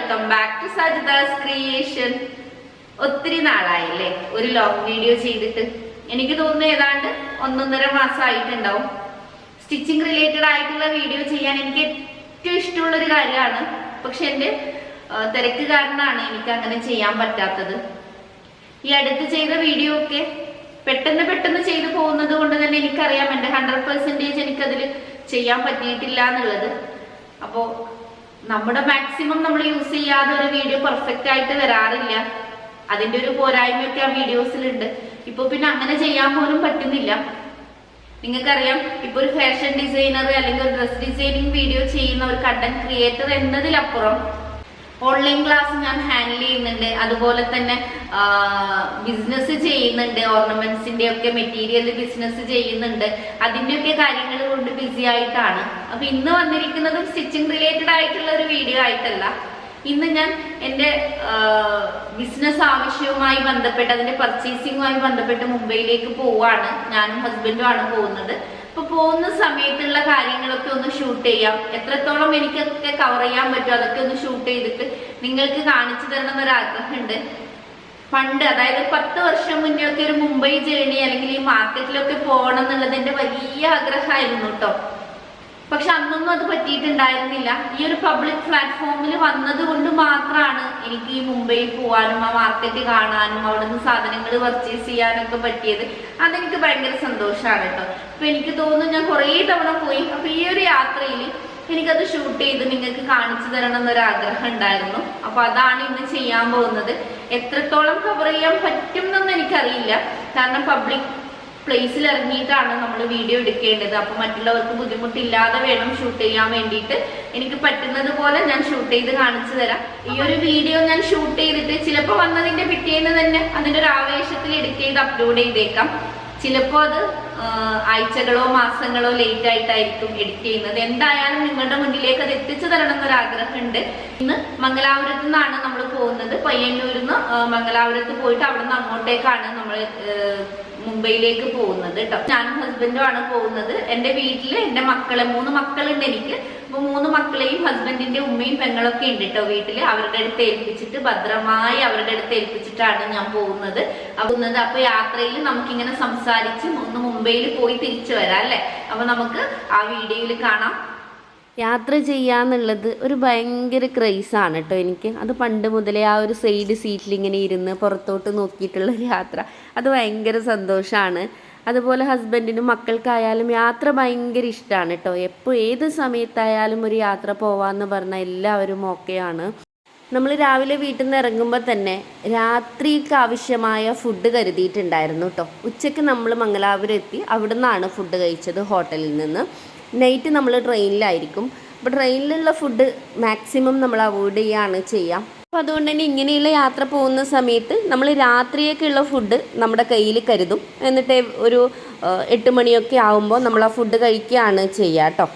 Welcome back to Sajitha's creation. ഒത്തിരി നാളായില്ലേ ഒരു ലോങ് വീഡിയോ ചെയ്തിട്ട്. എനിക്ക് തോന്നുന്നു ഏതാണ്ട് ഒന്നൊന്നര മാസമായിട്ടുണ്ടാവും. സ്റ്റിച്ചിങ് റിലേറ്റഡ് ആയിട്ടുള്ള വീഡിയോ ചെയ്യാൻ എനിക്ക് ഏറ്റവും ഇഷ്ടമുള്ള ഒരു കാര്യമാണ്. പക്ഷെ എന്റെ തിരക്ക് കാരണമാണ് എനിക്ക് അങ്ങനെ ചെയ്യാൻ പറ്റാത്തത്. ഈ അടുത്ത് ചെയ്ത വീഡിയോ ഒക്കെ പെട്ടെന്ന് പെട്ടെന്ന് ചെയ്തു പോകുന്നത് കൊണ്ട് തന്നെ എനിക്കറിയാം എന്റെ ഹൺഡ്രഡ് പെർസെന്റേജ് എനിക്കതിൽ ചെയ്യാൻ പറ്റിയിട്ടില്ല എന്നുള്ളത് അപ്പോൾ നമ്മുടെ മാക്സിമം നമ്മൾ യൂസ് ചെയ്യാതെ ഒരു വീഡിയോ പെർഫെക്റ്റ് ആയിട്ട് വരാറില്ല. അതിന്റെ ഒരു പോരായ്മയൊക്കെ ആ വീഡിയോസിലുണ്ട് ഇപ്പൊ പിന്നെ അങ്ങനെ ചെയ്യാൻ പോലും പറ്റുന്നില്ല. നിങ്ങൾക്കറിയാം ഇപ്പൊ ഒരു ഫാഷൻ ഡിസൈനർ അല്ലെങ്കിൽ ഡ്രസ് ഡിസൈനിങ് വീഡിയോ ചെയ്യുന്ന ഒരു കണ്ടന്റ് ക്രിയേറ്റർ എന്നതിലപ്പുറം ഓൺലൈൻ ക്ലാസ് ഞാൻ ഹാൻഡിൽ ചെയ്യുന്നുണ്ട്. അതുപോലെ തന്നെ ബിസിനസ് ചെയ്യുന്നുണ്ട്. ഓർണമെന്റ്സിന്റെ ഒക്കെ മെറ്റീരിയൽ ബിസിനസ് ചെയ്യുന്നുണ്ട്. അതിന്റെയൊക്കെ കാര്യങ്ങൾ കൊണ്ട് ബിസി ആയിട്ടാണ്. അപ്പൊ ഇന്ന് വന്നിരിക്കുന്നതും സ്റ്റിച്ചിങ് റിലേറ്റഡ് ആയിട്ടുള്ള ഒരു വീഡിയോ ആയിട്ടല്ല. ഇന്ന് ഞാൻ എന്റെ ബിസിനസ് ആവശ്യവുമായി ബന്ധപ്പെട്ട് അതിന്റെ പർച്ചേസിങ്ങുമായി ബന്ധപ്പെട്ട് മുംബൈയിലേക്ക് പോവാണ്. ഞാനും ഹസ്ബൻഡും ആണ് പോകുന്നത്. അപ്പൊ പോകുന്ന സമയത്തുള്ള കാര്യങ്ങളൊക്കെ ഒന്ന് ഷൂട്ട് ചെയ്യാം. എത്രത്തോളം എനിക്കൊക്കെ കവർ ചെയ്യാൻ പറ്റും അതൊക്കെ ഒന്ന് ഷൂട്ട് ചെയ്തിട്ട് നിങ്ങൾക്ക് കാണിച്ചു തരണം എന്നൊരു ആഗ്രഹമുണ്ട്. പണ്ട് അതായത് പത്ത് വർഷം മുന്നേ ഒക്കെ ഒരു മുംബൈ ജേണി അല്ലെങ്കിൽ ഈ മാർക്കറ്റിലൊക്കെ പോകണം എന്നുള്ളത് എന്റെ വലിയ ആഗ്രഹമായിരുന്നു കേട്ടോ. പക്ഷെ അന്നൊന്നും അത് പറ്റിയിട്ടുണ്ടായിരുന്നില്ല. ഈ ഒരു പബ്ലിക് പ്ലാറ്റ്ഫോമിൽ വന്നത് കൊണ്ട് മാത്രമാണ് എനിക്ക് ഈ മുംബൈയിൽ പോകാനും ആ മാർക്കറ്റ് കാണാനും നിന്ന് സാധനങ്ങൾ പർച്ചേസ് ചെയ്യാനൊക്കെ പറ്റിയത്. അതെനിക്ക് ഭയങ്കര സന്തോഷമാണ് കേട്ടോ. അപ്പൊ എനിക്ക് തോന്നുന്നു ഞാൻ കുറേ തവണ പോയി. അപ്പൊ ഈ ഒരു യാത്രയിൽ എനിക്കത് ഷൂട്ട് ചെയ്ത് നിങ്ങൾക്ക് കാണിച്ചു തരണം എന്നൊരു ആഗ്രഹം ഉണ്ടായിരുന്നു. അപ്പൊ അതാണ് ഇന്ന് ചെയ്യാൻ പോകുന്നത്. എത്രത്തോളം കവർ ചെയ്യാൻ പറ്റും എന്നൊന്നും എനിക്കറിയില്ല. കാരണം പബ്ലിക് പ്ലേസിൽ ഇറങ്ങിയിട്ടാണ് നമ്മൾ വീഡിയോ എടുക്കേണ്ടത്. അപ്പൊ മറ്റുള്ളവർക്ക് ബുദ്ധിമുട്ടില്ലാതെ വേണം ഷൂട്ട് ചെയ്യാൻ വേണ്ടിയിട്ട്. എനിക്ക് പറ്റുന്നത് പോലെ ഞാൻ ഷൂട്ട് ചെയ്ത് കാണിച്ചു തരാം. ഈ ഒരു വീഡിയോ ഞാൻ ഷൂട്ട് ചെയ്തിട്ട് ചിലപ്പോൾ വന്നതിന്റെ പിറ്റേന്ന് തന്നെ അതിന്റെ ഒരു ആവേശത്തിൽ എഡിറ്റ് ചെയ്ത് അപ്ലോഡ് ചെയ്തേക്കാം. ചിലപ്പോൾ അത് ആഴ്ചകളോ മാസങ്ങളോ ലേറ്റ് ആയിട്ടായിരിക്കും എഡിറ്റ് ചെയ്യുന്നത്. എന്തായാലും നിങ്ങളുടെ മുന്നിലേക്ക് അത് എത്തിച്ചു തരണം എന്നൊരു ആഗ്രഹമുണ്ട്. ഇന്ന് മംഗലാപുരത്തു നിന്നാണ് നമ്മൾ പോകുന്നത്. പയ്യന്നൂരിൽ നിന്ന് മംഗലാപുരത്ത് പോയിട്ട് അവിടെ നിന്ന് അങ്ങോട്ടേക്കാണ് നമ്മൾ മുംബൈയിലേക്ക് പോകുന്നത് കേട്ടോ ഞാനും ഹസ്ബൻഡും ആണ് പോകുന്നത്. എന്റെ വീട്ടിൽ എന്റെ മക്കളെ മൂന്ന് മക്കളുണ്ട് എനിക്ക്. അപ്പൊ മൂന്ന് മക്കളെയും ഹസ്ബൻഡിന്റെ ഉമ്മയും പെങ്ങളൊക്കെ ഉണ്ട് കേട്ടോ വീട്ടിൽ. അവരുടെ അടുത്ത് ഏൽപ്പിച്ചിട്ട് ഭദ്രമായി അവരുടെ അടുത്ത് ഏൽപ്പിച്ചിട്ടാണ് ഞാൻ പോകുന്നത്. പോകുന്നത് അപ്പൊ യാത്രയിൽ നമുക്കിങ്ങനെ സംസാരിച്ച് ഒന്ന് മുംബൈയിൽ പോയി തിരിച്ചു വരാം അല്ലെ? അപ്പൊ നമുക്ക് ആ വീഡിയോയിൽ കാണാം. യാത്ര ചെയ്യാന്നുള്ളത് ഒരു ഭയങ്കര ക്രൈസാണ് കേട്ടോ എനിക്ക്. അത് പണ്ട് മുതലേ ആ ഒരു സൈഡ് സീറ്റിൽ ഇങ്ങനെ ഇരുന്ന് പുറത്തോട്ട് നോക്കിയിട്ടുള്ള യാത്ര. അത് ഭയങ്കര സന്തോഷമാണ് അതുപോലെ ഹസ്ബൻഡിനും മക്കൾക്കായാലും യാത്ര ഭയങ്കര ഇഷ്ടമാണ് കേട്ടോ. എപ്പോൾ ഏത് സമയത്തായാലും ഒരു യാത്ര പോവാന്ന് പറഞ്ഞാൽ എല്ലാവരും ഓക്കെയാണ് നമ്മൾ രാവിലെ വീട്ടിൽ നിന്ന് ഇറങ്ങുമ്പോൾ തന്നെ രാത്രിക്ക് ആവശ്യമായ ഫുഡ് കരുതിയിട്ടുണ്ടായിരുന്നു കേട്ടോ. ഉച്ചയ്ക്ക് നമ്മൾ മംഗലാപുരം എത്തി. അവിടെ നിന്നാണ് ഫുഡ് കഴിച്ചത് ഹോട്ടലിൽ നിന്ന്. നൈറ്റ് നമ്മൾ ട്രെയിനിലായിരിക്കും അപ്പോൾ ട്രെയിനിലുള്ള ഫുഡ് മാക്സിമം നമ്മൾ അവോയ്ഡ് ചെയ്യുകയാണ് ചെയ്യാം. അപ്പോൾ അതുകൊണ്ട് തന്നെ ഇങ്ങനെയുള്ള യാത്ര പോകുന്ന സമയത്ത് നമ്മൾ രാത്രിയൊക്കെയുള്ള ഫുഡ് നമ്മുടെ കയ്യിൽ കരുതും. എന്നിട്ട് ഒരു എട്ട് മണിയൊക്കെ ആകുമ്പോൾ നമ്മൾ ആ ഫുഡ് കഴിക്കുകയാണ് ചെയ്യുക കേട്ടോ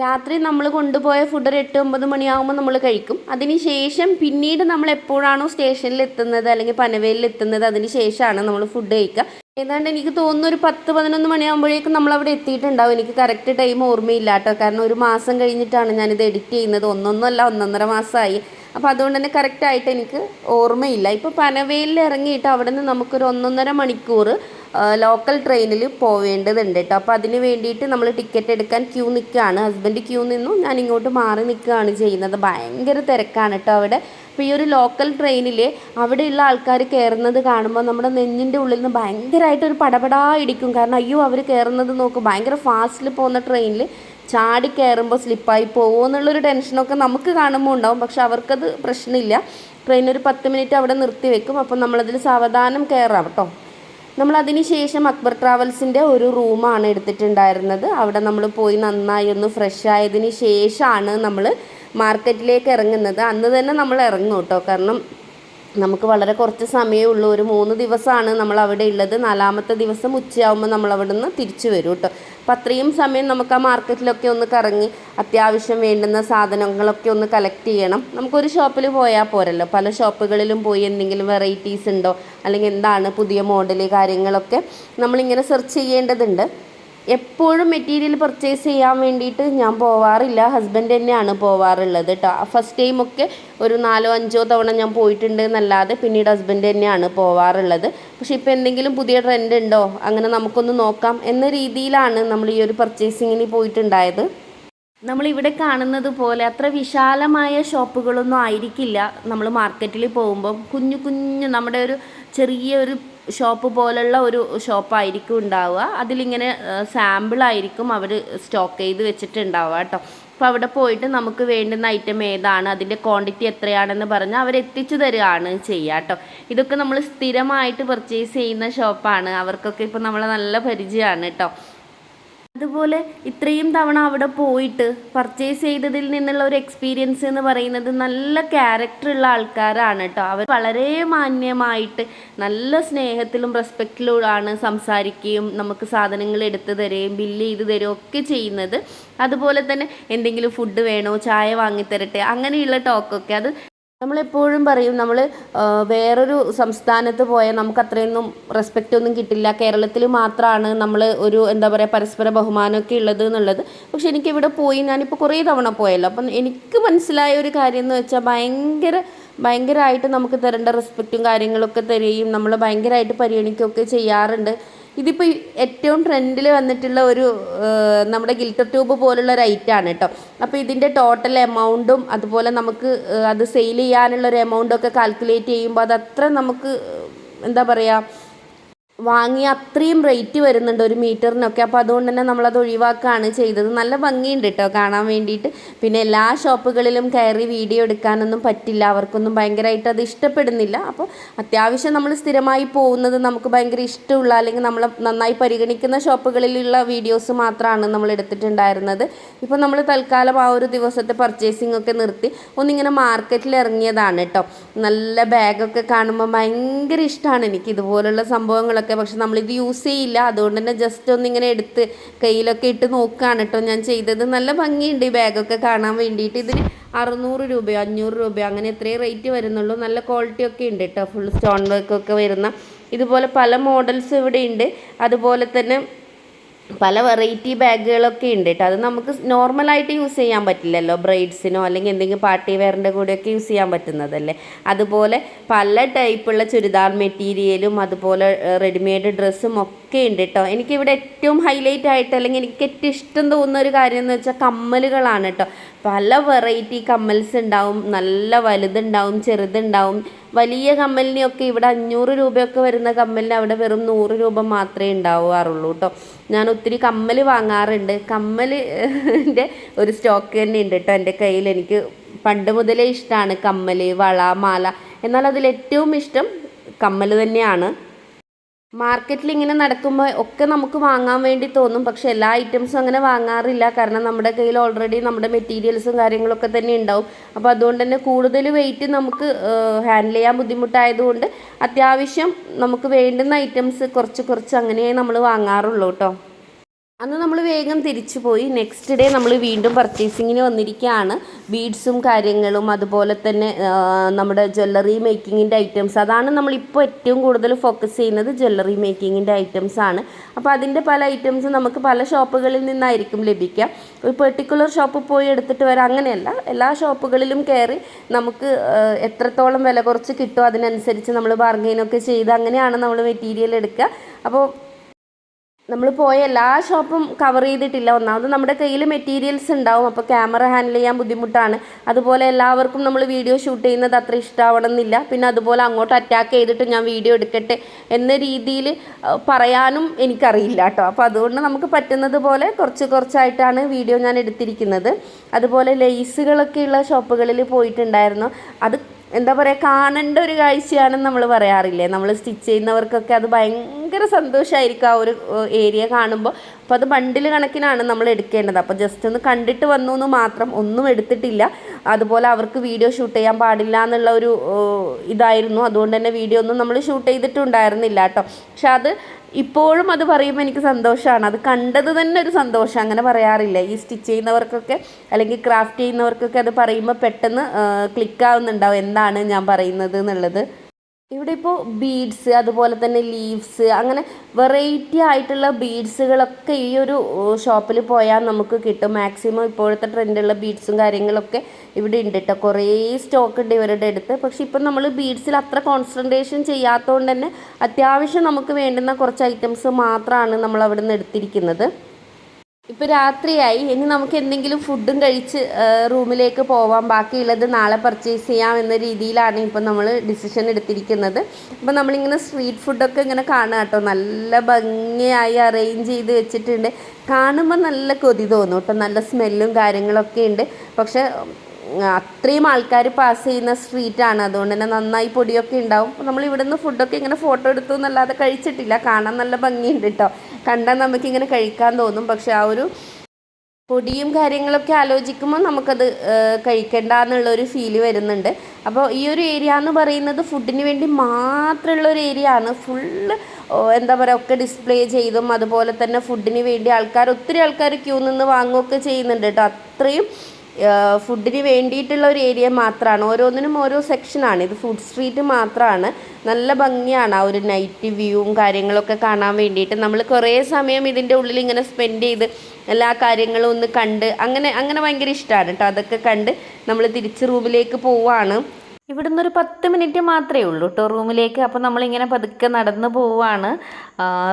രാത്രി നമ്മൾ കൊണ്ടുപോയ ഫുഡ് ഒരു എട്ട് ഒമ്പത് മണിയാകുമ്പോൾ നമ്മൾ കഴിക്കും. അതിന് ശേഷം പിന്നീട് നമ്മൾ എപ്പോഴാണോ സ്റ്റേഷനിൽ എത്തുന്നത് അല്ലെങ്കിൽ പനവേലിൽ എത്തുന്നത് അതിന് ശേഷമാണ് നമ്മൾ ഫുഡ് കഴിക്കുക. ഏതാണ്ട് എനിക്ക് തോന്നുന്നു ഒരു പത്ത് പതിനൊന്ന് മണിയാകുമ്പോഴേക്കും നമ്മൾ അവിടെ എത്തിയിട്ടുണ്ടാവും. എനിക്ക് കറക്റ്റ് ടൈം ഓർമ്മയില്ല കേട്ടോ കാരണം ഒരു മാസം കഴിഞ്ഞിട്ടാണ് ഞാനിത് എഡിറ്റ് ചെയ്യുന്നത്. ഒന്നൊന്നല്ല ഒന്നൊന്നര മാസമായി. അപ്പോൾ അതുകൊണ്ട് തന്നെ കറക്റ്റായിട്ട് എനിക്ക് ഓർമ്മയില്ല. ഇപ്പോൾ പനവേലിൽ ഇറങ്ങിയിട്ട് അവിടെ നിന്ന് നമുക്കൊരു ഒന്നൊന്നര മണിക്കൂർ ലോക്കൽ ട്രെയിനിൽ പോവേണ്ടതുണ്ട് കേട്ടോ. അപ്പോൾ അതിന് വേണ്ടിയിട്ട് നമ്മൾ ടിക്കറ്റ് എടുക്കാൻ ക്യൂ നിൽക്കുകയാണ്. ഹസ്ബൻഡ് ക്യൂ നിന്നു. ഞാൻ ഇങ്ങോട്ട് മാറി നിൽക്കുകയാണ് ചെയ്യുന്നത്. ഭയങ്കര തിരക്കാണ് കേട്ടോ അവിടെ. അപ്പോൾ ഈ ഒരു ലോക്കൽ ട്രെയിനിൽ അവിടെയുള്ള ആൾക്കാർ കയറുന്നത് കാണുമ്പോൾ നമ്മുടെ നെഞ്ഞിന്റെ ഉള്ളിൽ നിന്ന് ഭയങ്കരമായിട്ടൊരു പടപടാ ഇടിക്കും. കാരണം അയ്യോ അവർ കയറുന്നത് നോക്കും. ഭയങ്കര ഫാസ്റ്റിൽ പോകുന്ന ട്രെയിനിൽ ചാടി കയറുമ്പോൾ സ്ലിപ്പായി പോകുമോ എന്നുള്ളൊരു ടെൻഷനൊക്കെ നമുക്ക് കാണുമ്പോൾ ഉണ്ടാവും. പക്ഷെ അവർക്കത് പ്രശ്നമില്ല. ട്രെയിൻ ഒരു പത്ത് മിനിറ്റ് അവിടെ നിർത്തി വെക്കും. അപ്പം നമ്മളതിൽ സാവധാനം കയറാം കേട്ടോ. നമ്മൾ അതിന് ശേഷം അക്ബർ ട്രാവൽസിന്റെ ഒരു റൂമാണ് എടുത്തിട്ടുണ്ടായിരുന്നത്. അവിടെ നമ്മൾ പോയി നന്നായി ഒന്ന് ഫ്രഷ് ആയതിന് ശേഷമാണ് നമ്മൾ മാർക്കറ്റിലേക്ക് ഇറങ്ങുന്നത്. അന്ന് തന്നെ നമ്മൾ ഇറങ്ങും കേട്ടോ. കാരണം നമുക്ക് വളരെ കുറച്ച് സമയമേ ഉള്ളൂ. ഒരു മൂന്ന് ദിവസമാണ് നമ്മൾ അവിടെ ഉള്ളത്. നാലാമത്തെ ദിവസം ഉച്ചയാകുമ്പോൾ നമ്മൾ അവിടെ നിന്ന് തിരിച്ചു വരും കേട്ടോ. അപ്പം അത്രയും സമയം നമുക്ക് ആ മാർക്കറ്റിലൊക്കെ ഒന്ന് കറങ്ങി അത്യാവശ്യം വേണ്ടുന്ന സാധനങ്ങളൊക്കെ ഒന്ന് കളക്ട് ചെയ്യണം. നമുക്കൊരു ഷോപ്പിൽ പോയാൽ പോരല്ലോ. പല ഷോപ്പുകളിലും പോയി എന്തെങ്കിലും വെറൈറ്റീസ് ഉണ്ടോ? അല്ലെങ്കിൽ എന്താണ് പുതിയ മോഡൽ കാര്യങ്ങളൊക്കെ നമ്മളിങ്ങനെ സെർച്ച് ചെയ്യേണ്ടതുണ്ട്. എപ്പോഴും മെറ്റീരിയൽ പർച്ചേസ് ചെയ്യാൻ വേണ്ടിയിട്ട് ഞാൻ പോവാറില്ല. ഹസ്ബൻഡ് തന്നെയാണ് പോവാറുള്ളത് കേട്ടോ ഫസ്റ്റ് ടൈമൊക്കെ ഒരു നാലോ അഞ്ചോ തവണ ഞാൻ പോയിട്ടുണ്ട് എന്നല്ലാതെ പിന്നീട് ഹസ്ബൻഡ് തന്നെയാണ് പോവാറുള്ളത്. പക്ഷേ ഇപ്പോൾ എന്തെങ്കിലും പുതിയ ട്രെൻഡ് ഉണ്ടോ? അങ്ങനെ നമുക്കൊന്ന് നോക്കാം. എന്ന രീതിയിലാണ് നമ്മൾ ഈ ഒരു പർച്ചേസിങ്ങിന് പോയിട്ടുണ്ടായത്. നമ്മളിവിടെ കാണുന്നത് പോലെ അത്ര വിശാലമായ ഷോപ്പുകളൊന്നും ആയിരിക്കില്ല. നമ്മൾ മാർക്കറ്റിൽ പോകുമ്പം കുഞ്ഞു കുഞ്ഞു നമ്മുടെ ഒരു ചെറിയ ഒരു ഷോപ്പ് പോലുള്ള ഒരു ഷോപ്പായിരിക്കും ഉണ്ടാവുക. അതിലിങ്ങനെ സാമ്പിളായിരിക്കും അവർ സ്റ്റോക്ക് ചെയ്ത് വെച്ചിട്ടുണ്ടാവുക കേട്ടോ. അപ്പോൾ അവിടെ പോയിട്ട് നമുക്ക് വേണ്ടുന്ന ഐറ്റം ഏതാണ് അതിന്റെ ക്വാണ്ടിറ്റി എത്രയാണെന്ന് പറഞ്ഞാൽ അവർ എത്തിച്ചു തരികയാണ് ചെയ്യുക കേട്ടോ. ഇതൊക്കെ നമ്മൾ സ്ഥിരമായിട്ട് പർച്ചേസ് ചെയ്യുന്ന ഷോപ്പാണ്. അവർക്കൊക്കെ ഇപ്പോൾ നമ്മളെ നല്ല പരിചയമാണ് കേട്ടോ. അതുപോലെ ഇത്രയും തവണ അവിടെ പോയിട്ട് പർച്ചേസ് ചെയ്തതിൽ നിന്നുള്ള ഒരു എക്സ്പീരിയൻസ് എന്ന് പറയുന്നത് നല്ല ക്യാരക്ടറുള്ള ആൾക്കാരാണ് കേട്ടോ. അവർ വളരെ മാന്യമായിട്ട് നല്ല സ്നേഹത്തിലും റെസ്പെക്റ്റിലുമാണ് സംസാരിക്കുകയും നമുക്ക് സാധനങ്ങൾ എടുത്തു തരുകയും ബില്ല് ചെയ്ത് തരുകയും ഒക്കെ ചെയ്യുന്നത്. അതുപോലെ തന്നെ എന്തെങ്കിലും ഫുഡ് വേണോ ചായ വാങ്ങിത്തരട്ടെ അങ്ങനെയുള്ള ടോക്കൊക്കെ അത് നമ്മളെപ്പോഴും പറയും നമ്മൾ വേറൊരു സംസ്ഥാനത്ത് പോയാൽ നമുക്ക് അത്രയൊന്നും റെസ്പെക്റ്റ് ഒന്നും കിട്ടില്ല. കേരളത്തിൽ മാത്രമാണ് നമ്മൾ ഒരു എന്താ പറയുക പരസ്പര ബഹുമാനമൊക്കെ ഉള്ളത് എന്നുള്ളത്. പക്ഷെ എനിക്കിവിടെ പോയി ഞാനിപ്പോൾ കുറേ തവണ പോയല്ലോ. അപ്പം എനിക്ക് മനസ്സിലായ ഒരു കാര്യം എന്ന് വെച്ചാൽ ഭയങ്കര ഭയങ്കരമായിട്ട് നമുക്ക് തരേണ്ട റെസ്പെക്റ്റും കാര്യങ്ങളൊക്കെ തരികയും നമ്മൾ ഭയങ്കരമായിട്ട് പരിഗണിക്കുകയൊക്കെ ചെയ്യാറുണ്ട്. ഇതിപ്പോൾ ഏറ്റവും ട്രെൻഡിൽ വന്നിട്ടുള്ള ഒരു നമ്മുടെ ഗിൽറ്റർ ട്യൂബ് പോലുള്ള ഒരു ആണ് കേട്ടോ അപ്പോൾ ഇതിന്റെ ടോട്ടൽ എമൗണ്ടും അതുപോലെ നമുക്ക് അത് സെയിൽ ചെയ്യാനുള്ള ഒരു എമൗണ്ടൊക്കെ കാൽക്കുലേറ്റ് ചെയ്യുമ്പോൾ അത് അത്ര നമുക്ക് എന്താ പറയുക വാങ്ങിയ അത്രയും റേറ്റ് വരുന്നുണ്ട് ഒരു മീറ്ററിനൊക്കെ. അപ്പോൾ അതുകൊണ്ട് തന്നെ നമ്മളത് ഒഴിവാക്കുകയാണ് ചെയ്തത്. നല്ല ഭംഗിയുണ്ട് കേട്ടോ കാണാൻ വേണ്ടിയിട്ട്. പിന്നെ എല്ലാ ഷോപ്പുകളിലും കയറി വീഡിയോ എടുക്കാനൊന്നും പറ്റില്ല. അവർക്കൊന്നും ഭയങ്കരമായിട്ട് അത് ഇഷ്ടപ്പെടുന്നില്ല. അപ്പോൾ അത്യാവശ്യം നമ്മൾ സ്ഥിരമായി പോകുന്നത് നമുക്ക് ഭയങ്കര ഇഷ്ടമുള്ള അല്ലെങ്കിൽ നമ്മൾ നന്നായി പരിഗണിക്കുന്ന ഷോപ്പുകളിലുള്ള വീഡിയോസ് മാത്രമാണ് നമ്മൾ എടുത്തിട്ടുണ്ടായിരുന്നത്. ഇപ്പോൾ നമ്മൾ തൽക്കാലം ആ ഒരു ദിവസത്തെ പർച്ചേസിംഗ് ഒക്കെ നിർത്തി. ഒന്നിങ്ങനെ മാർക്കറ്റിൽ ഇറങ്ങിയതാണ് കേട്ടോ നല്ല ബാഗൊക്കെ കാണുമ്പോൾ ഭയങ്കര ഇഷ്ടമാണ് എനിക്ക് ഇതുപോലുള്ള സംഭവങ്ങളൊക്കെ പക്ഷെ നമ്മളിത് യൂസ് ചെയ്യില്ല. അതുകൊണ്ട് തന്നെ ജസ്റ്റ് ഒന്നിങ്ങനെ എടുത്ത് കയ്യിലൊക്കെ ഇട്ട് നോക്കുകയാണ് കേട്ടോ ഞാൻ ചെയ്തത് നല്ല ഭംഗിയുണ്ട്. ഈ ബാഗൊക്കെ കാണാൻ വേണ്ടിയിട്ട് ഇതിന് അറുന്നൂറ് രൂപയോ അഞ്ഞൂറ് രൂപയോ അങ്ങനെ എത്രയും റേറ്റ് വരുന്നുള്ളൂ. നല്ല ക്വാളിറ്റി ഒക്കെ ഉണ്ട് കേട്ടോ ഫുൾ സ്റ്റോൺ വർക്കൊക്കെ വരുന്ന. ഇതുപോലെ പല മോഡൽസ് ഇവിടെ ഉണ്ട്. അതുപോലെ തന്നെ പല വെറൈറ്റി ബാഗുകളൊക്കെ ഉണ്ട് കേട്ടോ അത് നമുക്ക് നോർമലായിട്ട് യൂസ് ചെയ്യാൻ പറ്റില്ലല്ലോ. ബ്രൈഡ്സിനോ അല്ലെങ്കിൽ എന്തെങ്കിലും പാർട്ടി വെയറിന്റെ കൂടെയൊക്കെ യൂസ് ചെയ്യാൻ പറ്റുന്നതല്ലേ? അതുപോലെ പല ടൈപ്പുള്ള ചുരിദാർ മെറ്റീരിയലും അതുപോലെ റെഡിമെയ്ഡ് ഡ്രസ്സും ഒക്കെ ഉണ്ട് കേട്ടോ എനിക്കിവിടെ ഏറ്റവും ഹൈലൈറ്റ് ആയിട്ട് അല്ലെങ്കിൽ എനിക്ക് ഏറ്റവും ഇഷ്ടം തോന്നുന്ന ഒരു കാര്യം എന്ന് വെച്ചാൽ കമ്മലുകളാണ് കേട്ടോ പല വെറൈറ്റി കമ്മൽസ് ഉണ്ടാവും. നല്ല വലുതുണ്ടാവും ചെറുതുണ്ടാവും. വലിയ കമ്മലിനെയൊക്കെ ഇവിടെ അഞ്ഞൂറ് രൂപയൊക്കെ വരുന്ന കമ്മലിന് അവിടെ വെറും നൂറ് രൂപ മാത്രമേ ഉണ്ടാവാറുള്ളൂ കേട്ടോ. ഞാൻ ഒത്തിരി കമ്മൽ വാങ്ങാറുണ്ട്. കമ്മലിന്റെ ഒരു സ്റ്റോക്ക് തന്നെ ഉണ്ട് കേട്ടോ എന്റെ കയ്യിൽ. എനിക്ക് പണ്ട് മുതലേ ഇഷ്ടമാണ് കമ്മൽ വള മാല. എന്നാൽ അതിൽ ഏറ്റവും ഇഷ്ടം കമ്മൽ തന്നെയാണ്. മാർക്കറ്റിൽ ഇങ്ങനെ നടക്കുമ്പോൾ ഒക്കെ നമുക്ക് വാങ്ങാൻ വേണ്ടി തോന്നും. പക്ഷെ എല്ലാ ഐറ്റംസും അങ്ങനെ വാങ്ങാറില്ല. കാരണം നമ്മുടെ കയ്യിൽ ഓൾറെഡി നമ്മുടെ മെറ്റീരിയൽസും കാര്യങ്ങളൊക്കെ തന്നെ ഉണ്ടാവും. അപ്പോൾ അതുകൊണ്ട് തന്നെ കൂടുതൽ വെയിറ്റ് നമുക്ക് ഹാൻഡിൽ ചെയ്യാൻ ബുദ്ധിമുട്ടായതുകൊണ്ട് അത്യാവശ്യം നമുക്ക് വേണ്ടുന്ന ഐറ്റംസ് കുറച്ച് കുറച്ച് അങ്ങനെ നമ്മൾ വാങ്ങാറുള്ളൂ കേട്ടോ. അന്ന് നമ്മൾ വേഗം തിരിച്ചു പോയി. നെക്സ്റ്റ് ഡേ നമ്മൾ വീണ്ടും പർച്ചേസിങ്ങിന് വന്നിരിക്കുകയാണ്. ബീഡ്സും കാര്യങ്ങളും അതുപോലെ തന്നെ നമ്മുടെ ജ്വല്ലറി മേക്കിങ്ങിന്റെ ഐറ്റംസ് അതാണ് നമ്മളിപ്പോൾ ഏറ്റവും കൂടുതൽ ഫോക്കസ് ചെയ്യുന്നത് ജ്വല്ലറി മേക്കിങ്ങിന്റെ ഐറ്റംസ് ആണ്. അപ്പോൾ അതിന്റെ പല ഐറ്റംസ് നമുക്ക് പല ഷോപ്പുകളിൽ നിന്നായിരിക്കും ലഭിക്കുക. ഒരു പെർട്ടിക്കുലർ ഷോപ്പ് പോയി എടുത്തിട്ട് വരാം. അങ്ങനെയല്ല. എല്ലാ ഷോപ്പുകളിലും കയറി നമുക്ക് എത്രത്തോളം വില കുറച്ച് കിട്ടുമോ അതിനനുസരിച്ച് നമ്മൾ ബാർഗെയിനൊക്കെ ചെയ്ത് അങ്ങനെയാണ് നമ്മൾ മെറ്റീരിയൽ എടുക്കുക. അപ്പോൾ നമ്മൾ പോയ എല്ലാ ഷോപ്പും കവർ ചെയ്തിട്ടില്ല. ഒന്നാമത് നമ്മുടെ കയ്യിൽ മെറ്റീരിയൽസ് ഉണ്ടാവും. അപ്പോൾ ക്യാമറ ഹാൻഡിൽ ചെയ്യാൻ ബുദ്ധിമുട്ടാണ്. അതുപോലെ എല്ലാവർക്കും നമ്മൾ വീഡിയോ ഷൂട്ട് ചെയ്യുന്നത് അത്ര ഇഷ്ടമാവണമെന്നില്ല പിന്നെ അതുപോലെ അങ്ങോട്ട് അറ്റാക്ക് ചെയ്തിട്ട് ഞാൻ വീഡിയോ എടുക്കട്ടെ എന്ന രീതിയിൽ പറയാനും എനിക്കറിയില്ല കേട്ടോ. അപ്പോൾ അതുകൊണ്ട് നമുക്ക് പറ്റുന്നത് പോലെ കുറച്ച് കുറച്ചായിട്ടാണ് വീഡിയോ ഞാൻ എടുത്തിരിക്കുന്നത്. അതുപോലെ ലേസുകളൊക്കെയുള്ള ഷോപ്പുകളിൽ പോയിട്ടുണ്ടായിരുന്നു. അത് എന്താ പറയുക കാണേണ്ട ഒരു കാഴ്ചയാണെന്ന് നമ്മൾ പറയാറില്ലേ? നമ്മൾ സ്റ്റിച്ച് ചെയ്യുന്നവർക്കൊക്കെ അത് ഭയങ്കര സന്തോഷമായിരിക്കും ആ ഒരു ഏരിയ കാണുമ്പോൾ. അപ്പോൾ അത് ബണ്ടിൽ കണക്കിനാണ് നമ്മൾ എടുക്കേണ്ടത്. അപ്പോൾ ജസ്റ്റ് ഒന്ന് കണ്ടിട്ട് വന്നു എന്ന് മാത്രം ഒന്നും എടുത്തിട്ടില്ല. അതുപോലെ അവർക്ക് വീഡിയോ ഷൂട്ട് ചെയ്യാൻ പാടില്ല എന്നുള്ള ഒരു ഇതായിരുന്നു. അതുകൊണ്ട് തന്നെ വീഡിയോ ഒന്നും നമ്മൾ ഷൂട്ട് ചെയ്തിട്ടുണ്ടായിരുന്നില്ല കേട്ടോ. പക്ഷെ അത് ഇപ്പോഴും അത് പറയുമ്പോൾ എനിക്ക് സന്തോഷമാണ്. അത് കണ്ടത് തന്നെ ഒരു സന്തോഷം. അങ്ങനെ പറയാറില്ല. ഈ സ്റ്റിച്ച് ചെയ്യുന്നവർക്കൊക്കെ അല്ലെങ്കിൽ ക്രാഫ്റ്റ് ചെയ്യുന്നവർക്കൊക്കെ അത് പറയുമ്പോൾ പെട്ടെന്ന് ക്ലിക്കാവുന്നുണ്ടാവും എന്താണ് ഞാൻ പറയുന്നത് എന്നുള്ളത്. ഇവിടെ ഇപ്പോൾ ബീഡ്സ് അതുപോലെ തന്നെ ലീവ്സ് അങ്ങനെ വെറൈറ്റി ആയിട്ടുള്ള ബീഡ്സുകളൊക്കെ ഈ ഒരു ഷോപ്പിൽ പോയാൽ നമുക്ക് കിട്ടും. മാക്സിമം ഇപ്പോഴത്തെ ട്രെൻഡുള്ള ബീഡ്സും കാര്യങ്ങളൊക്കെ ഇവിടെ ഉണ്ട് കേട്ടോ കുറേ സ്റ്റോക്ക് ഉണ്ട് ഇവരുടെ അടുത്ത്. പക്ഷേ ഇപ്പം നമ്മൾ ബീഡ്സിൽ അത്ര കോൺസെൻട്രേഷൻ ചെയ്യാത്തതുകൊണ്ട് തന്നെ അത്യാവശ്യം നമുക്ക് വേണ്ടുന്ന കുറച്ച് ഐറ്റംസ് മാത്രമാണ് നമ്മൾ അവിടെ നിന്ന് എടുത്തിരിക്കുന്നത്. ഇപ്പോൾ രാത്രിയായി. ഇനി നമുക്ക് എന്തെങ്കിലും ഫുഡും കഴിച്ച് റൂമിലേക്ക് പോവാം. ബാക്കിയുള്ളത് നാളെ പർച്ചേസ് ചെയ്യാം എന്ന രീതിയിലാണ് ഇപ്പം നമ്മൾ ഡിസിഷൻ എടുത്തിരിക്കുന്നത്. അപ്പോൾ നമ്മളിങ്ങനെ സ്ട്രീറ്റ് ഫുഡൊക്കെ ഇങ്ങനെ കാണുക കേട്ടോ. നല്ല ഭംഗിയായി അറേഞ്ച് ചെയ്ത് വെച്ചിട്ടുണ്ട്. കാണുമ്പോൾ നല്ല കൊതി തോന്നും കേട്ടോ. നല്ല സ്മെല്ലും കാര്യങ്ങളൊക്കെ ഉണ്ട്. പക്ഷേ അത്രയും ആൾക്കാർ പാസ് ചെയ്യുന്ന സ്ട്രീറ്റാണ് അതുകൊണ്ട് തന്നെ നന്നായി പൊടിയൊക്കെ ഉണ്ടാവും. നമ്മൾ ഇവിടുന്ന് ഫുഡൊക്കെ ഇങ്ങനെ ഫോട്ടോ എടുത്തു എന്നല്ലാതെ കഴിച്ചിട്ടില്ല. കാണാൻ നല്ല ഭംഗിയുണ്ട് കേട്ടോ കണ്ടാൽ നമുക്കിങ്ങനെ കഴിക്കാൻ തോന്നും. പക്ഷെ ആ ഒരു പൊടിയും കാര്യങ്ങളൊക്കെ ആലോചിക്കുമ്പോൾ നമുക്കത് കഴിക്കണ്ട എന്നുള്ളൊരു ഫീൽ വരുന്നുണ്ട്. അപ്പോൾ ഈ ഒരു ഏരിയ എന്ന് പറയുന്നത് ഫുഡിന് വേണ്ടി മാത്രമുള്ള ഒരു ഏരിയ ആണ് ഫുള്ള് എന്താ പറയുക ഒക്കെ ഡിസ്പ്ലേ ചെയ്തും അതുപോലെ തന്നെ ഫുഡിന് വേണ്ടി ആൾക്കാർ ഒത്തിരി ആൾക്കാർ ക്യൂ നിന്ന് വാങ്ങുകയൊക്കെ ചെയ്യുന്നുണ്ട് കേട്ടോ അത്രയും ഫുഡിന് വേണ്ടിയിട്ടുള്ള ഒരു ഏരിയ മാത്രമാണ് ഓരോന്നിനും ഓരോ സെക്ഷനാണ് ഇത് ഫുഡ് സ്ട്രീറ്റ് മാത്രമാണ് നല്ല ഭംഗിയാണ് ആ ഒരു നൈറ്റ് വ്യൂവും കാര്യങ്ങളൊക്കെ കാണാൻ വേണ്ടിയിട്ട്. നമ്മൾ കുറേ സമയം ഇതിന്റെ ഉള്ളിൽ ഇങ്ങനെ സ്പെൻഡ് ചെയ്ത് എല്ലാ കാര്യങ്ങളും ഒന്ന് കണ്ട് അങ്ങനെ അങ്ങനെ ഭയങ്കര ഇഷ്ടമാണ് കേട്ടോ അതൊക്കെ കണ്ട് നമ്മൾ തിരിച്ച് റൂമിലേക്ക് പോവാണ്. ഇവിടുന്ന് ഒരു പത്ത് മിനിറ്റ് മാത്രമേ ഉള്ളൂ കേട്ടോ റൂമിലേക്ക്. അപ്പോൾ നമ്മളിങ്ങനെ പതുക്കെ നടന്ന് പോവാണ്.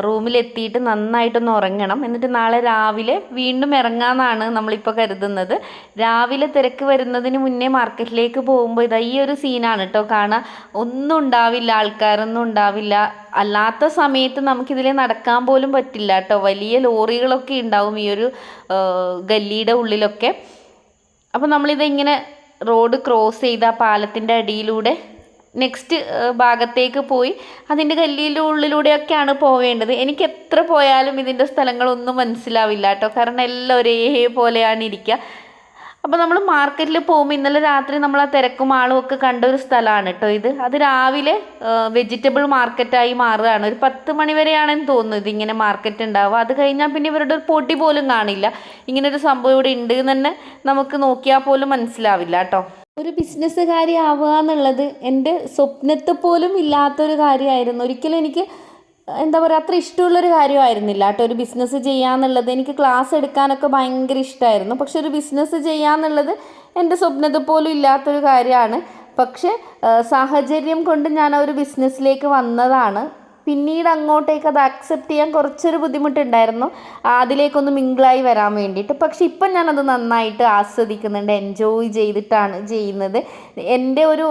റൂമിലെത്തിയിട്ട് നന്നായിട്ടൊന്ന് ഉറങ്ങണം. എന്നിട്ട് നാളെ രാവിലെ വീണ്ടും ഇറങ്ങാമെന്നാണ് നമ്മളിപ്പോൾ കരുതുന്നത്. രാവിലെ തിരക്ക് വരുന്നതിന് മുന്നേ മാർക്കറ്റിലേക്ക് പോകുമ്പോൾ ഇതാ ഈ ഒരു സീനാണ് കേട്ടോ കാണാൻ ഒന്നും ഉണ്ടാവില്ല ആൾക്കാരൊന്നും ഉണ്ടാവില്ല. അല്ലാത്ത സമയത്ത് നമുക്കിതിൽ നടക്കാൻ പോലും പറ്റില്ല കേട്ടോ വലിയ ലോറികളൊക്കെ ഉണ്ടാവും ഈ ഒരു ഗല്ലിയുടെ ഉള്ളിലൊക്കെ. അപ്പോൾ നമ്മളിത് ഇങ്ങനെ റോഡ് ക്രോസ് ചെയ്ത് ആ പാലത്തിന്റെ അടിയിലൂടെ നെക്സ്റ്റ് ഭാഗത്തേക്ക് പോയി. അതിന്റെ കല്ലിന്റെ ഉള്ളിലൂടെയൊക്കെയാണ് പോവേണ്ടത്. എനിക്ക് എത്ര പോയാലും ഇതിന്റെ സ്ഥലങ്ങളൊന്നും മനസ്സിലാവില്ല കേട്ടോ. കാരണം എല്ലാം ഒരേപോലെയാണ് ഇരിക്കുക. അപ്പോൾ നമ്മൾ മാർക്കറ്റിൽ പോകുമ്പോൾ ഇന്നലെ രാത്രി നമ്മൾ ആ തിരക്കും ആളും ഒക്കെ കണ്ട ഒരു സ്ഥലമാണ് കേട്ടോ ഇത്. അത് രാവിലെ വെജിറ്റബിൾ മാർക്കറ്റായി മാറുകയാണ്. ഒരു പത്ത് മണി വരെയാണെന്ന് തോന്നുന്നു ഇതിങ്ങനെ മാർക്കറ്റ് ഉണ്ടാവുക അത് കഴിഞ്ഞാൽ പിന്നെ ഇവരുടെ ഒരു പൊടി പോലും കാണില്ല. ഇങ്ങനെ ഒരു സംഭവം ഇവിടെ ഉണ്ട് എന്ന് തന്നെ നമുക്ക് നോക്കിയാൽ പോലും മനസ്സിലാവില്ല കേട്ടോ ഒരു ബിസിനസ്സുകാരി ആവുക എന്നുള്ളത് എന്റെ സ്വപ്നത്തെ പോലും ഇല്ലാത്തൊരു കാര്യമായിരുന്നു ഒരിക്കലും എനിക്ക് എന്താ പറയുക അത്ര ഇഷ്ടമുള്ളൊരു കാര്യമായിരുന്നില്ല. കേട്ടോ ഒരു ബിസിനസ് ചെയ്യാന്നുള്ളത്. എനിക്ക് ക്ലാസ് എടുക്കാനൊക്കെ ഭയങ്കര ഇഷ്ടമായിരുന്നു പക്ഷെ ഒരു ബിസിനസ് ചെയ്യാന്നുള്ളത് എന്റെ സ്വപ്നത പോലും ഇല്ലാത്തൊരു കാര്യമാണ്. പക്ഷെ സാഹചര്യം കൊണ്ട് ഞാൻ ആ ഒരു ബിസിനസ്സിലേക്ക് വന്നതാണ്. പിന്നീട് അങ്ങോട്ടേക്ക് അത് അക്സെപ്റ്റ് ചെയ്യാൻ കുറച്ചൊരു ബുദ്ധിമുട്ടുണ്ടായിരുന്നു. അതിലേക്കൊന്ന് മിങ്കിളായി വരാൻ വേണ്ടിയിട്ട്. പക്ഷെ ഇപ്പം ഞാനത് നന്നായിട്ട് ആസ്വദിക്കുന്നുണ്ട് എൻജോയ് ചെയ്തിട്ടാണ് ചെയ്യുന്നത്. എന്റെ ഒരു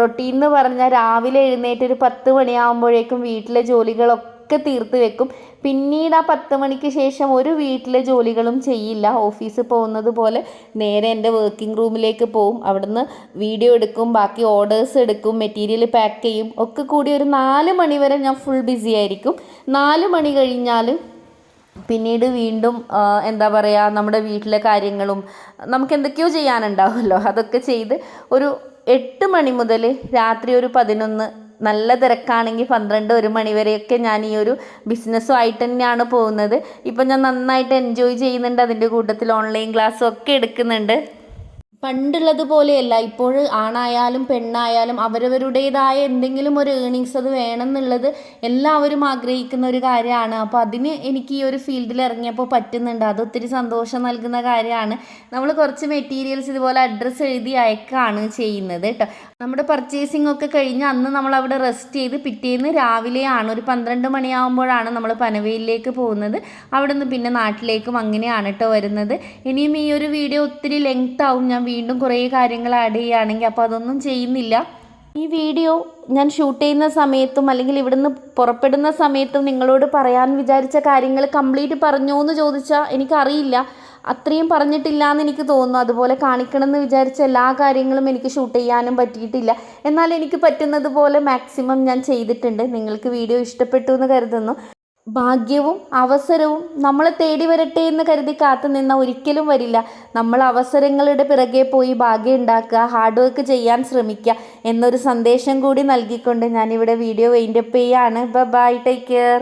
റൊട്ടീൻ എന്ന് പറഞ്ഞാൽ രാവിലെ എഴുന്നേറ്റ് ഒരു പത്ത് മണിയാകുമ്പോഴേക്കും വീട്ടിലെ ജോലികളൊക്കെ തീർത്ത് വെക്കും. പിന്നീട് ആ പത്ത് മണിക്ക് ശേഷം ഒരു വീട്ടിലെ ജോലികളും ചെയ്യില്ല. ഓഫീസിൽ പോകുന്നത് പോലെ നേരെ എന്റെ വർക്കിംഗ് റൂമിലേക്ക് പോകും അവിടുന്ന് വീഡിയോ എടുക്കും ബാക്കി ഓർഡേഴ്സ് എടുക്കും മെറ്റീരിയൽ പാക്ക് ചെയ്യും. ഒക്കെ കൂടി ഒരു നാല് മണി വരെ ഞാൻ ഫുൾ ബിസി ആയിരിക്കും. നാല് മണി കഴിഞ്ഞാൽ പിന്നീട് വീണ്ടും എന്താ പറയുക നമ്മുടെ വീട്ടിലെ കാര്യങ്ങളും നമുക്ക് എന്തൊക്കെയോ ചെയ്യാനുണ്ടാവുമല്ലോ. അതൊക്കെ ചെയ്ത് ഒരു എട്ട് മണി മുതൽ രാത്രി ഒരു പതിനൊന്ന് നല്ല തിരക്കാണെങ്കിൽ പന്ത്രണ്ട് ഒരു മണി വരെയൊക്കെ ഞാൻ ഈ ഒരു ബിസിനസ്സുമായിട്ട് തന്നെയാണ് പോകുന്നത്. ഇപ്പം ഞാൻ നന്നായിട്ട് എൻജോയ് ചെയ്യുന്നുണ്ട് അതിന്റെ കൂട്ടത്തിൽ ഓൺലൈൻ ക്ലാസ്സും ഒക്കെ എടുക്കുന്നുണ്ട്. പണ്ടുള്ളത് പോലെയല്ല ഇപ്പോൾ ആണായാലും പെണ്ണായാലും അവരവരുടേതായ എന്തെങ്കിലും ഒരു ഏണിങ്സ് അത് വേണം എന്നുള്ളത് എല്ലാവരും ആഗ്രഹിക്കുന്ന ഒരു കാര്യമാണ്. അപ്പോൾ അതിന് എനിക്ക് ഈ ഒരു ഫീൽഡിൽ ഇറങ്ങിയപ്പോൾ പറ്റുന്നുണ്ട്. അത് ഒത്തിരി സന്തോഷം നൽകുന്ന കാര്യമാണ്. നമ്മൾ കുറച്ച് മെറ്റീരിയൽസ് ഇതുപോലെ അഡ്രസ്സ് എഴുതി അയക്കുകയാണ് ചെയ്യുന്നത് കേട്ടോ. നമ്മുടെ പർച്ചേസിംഗ് ഒക്കെ കഴിഞ്ഞ് അന്ന് നമ്മൾ അവിടെ റെസ്റ്റ് ചെയ്ത് പിറ്റേന്ന് രാവിലെയാണ് ഒരു പന്ത്രണ്ട് മണിയാകുമ്പോഴാണ് നമ്മൾ പനവേലിലേക്ക് പോകുന്നത്. അവിടെ നിന്ന് പിന്നെ നാട്ടിലേക്കും അങ്ങനെയാണ് കേട്ടോ വരുന്നത്. ഇനിയും ഈ ഒരു വീഡിയോ ഒത്തിരി ലെങ്ത് ആവും. ഞാൻ വീണ്ടും കുറേ കാര്യങ്ങൾ ആഡ് ചെയ്യുകയാണെങ്കിൽ അപ്പോൾ അതൊന്നും ചെയ്യുന്നില്ല. ഈ വീഡിയോ ഞാൻ ഷൂട്ട് ചെയ്യുന്ന സമയത്തും അല്ലെങ്കിൽ ഇവിടുന്ന് പുറപ്പെടുന്ന സമയത്തും നിങ്ങളോട് പറയാൻ വിചാരിച്ച കാര്യങ്ങൾ കംപ്ലീറ്റ് പറഞ്ഞോ എന്ന് ചോദിച്ചാൽ എനിക്കറിയില്ല. അത്രയും പറഞ്ഞിട്ടില്ല എന്ന് എനിക്ക് തോന്നുന്നു. അതുപോലെ കാണിക്കണം എന്ന് വിചാരിച്ച എല്ലാ കാര്യങ്ങളും എനിക്ക് ഷൂട്ട് ചെയ്യാനും പറ്റിയിട്ടില്ല. എന്നാൽ എനിക്ക് പറ്റുന്നത് പോലെ മാക്സിമം ഞാൻ ചെയ്തിട്ടുണ്ട്. നിങ്ങൾക്ക് വീഡിയോ ഇഷ്ടപ്പെട്ടു എന്ന് കരുതുന്നു. ഭാഗ്യവും അവസരവും നമ്മളെ തേടി വരട്ടെ എന്ന് കരുതി കാത്തു നിന്ന ഒരിക്കലും വരില്ല. നമ്മൾ അവസരങ്ങളുടെ പിറകെ പോയി ഭാഗ്യം ഉണ്ടാക്കുക ഹാർഡ് വർക്ക് ചെയ്യാൻ ശ്രമിക്കുക എന്നൊരു സന്ദേശം കൂടി നൽകിക്കൊണ്ട് ഞാനിവിടെ വീഡിയോ വൈൻഡപ്പ് ചെയ്യാണ്. Bye take care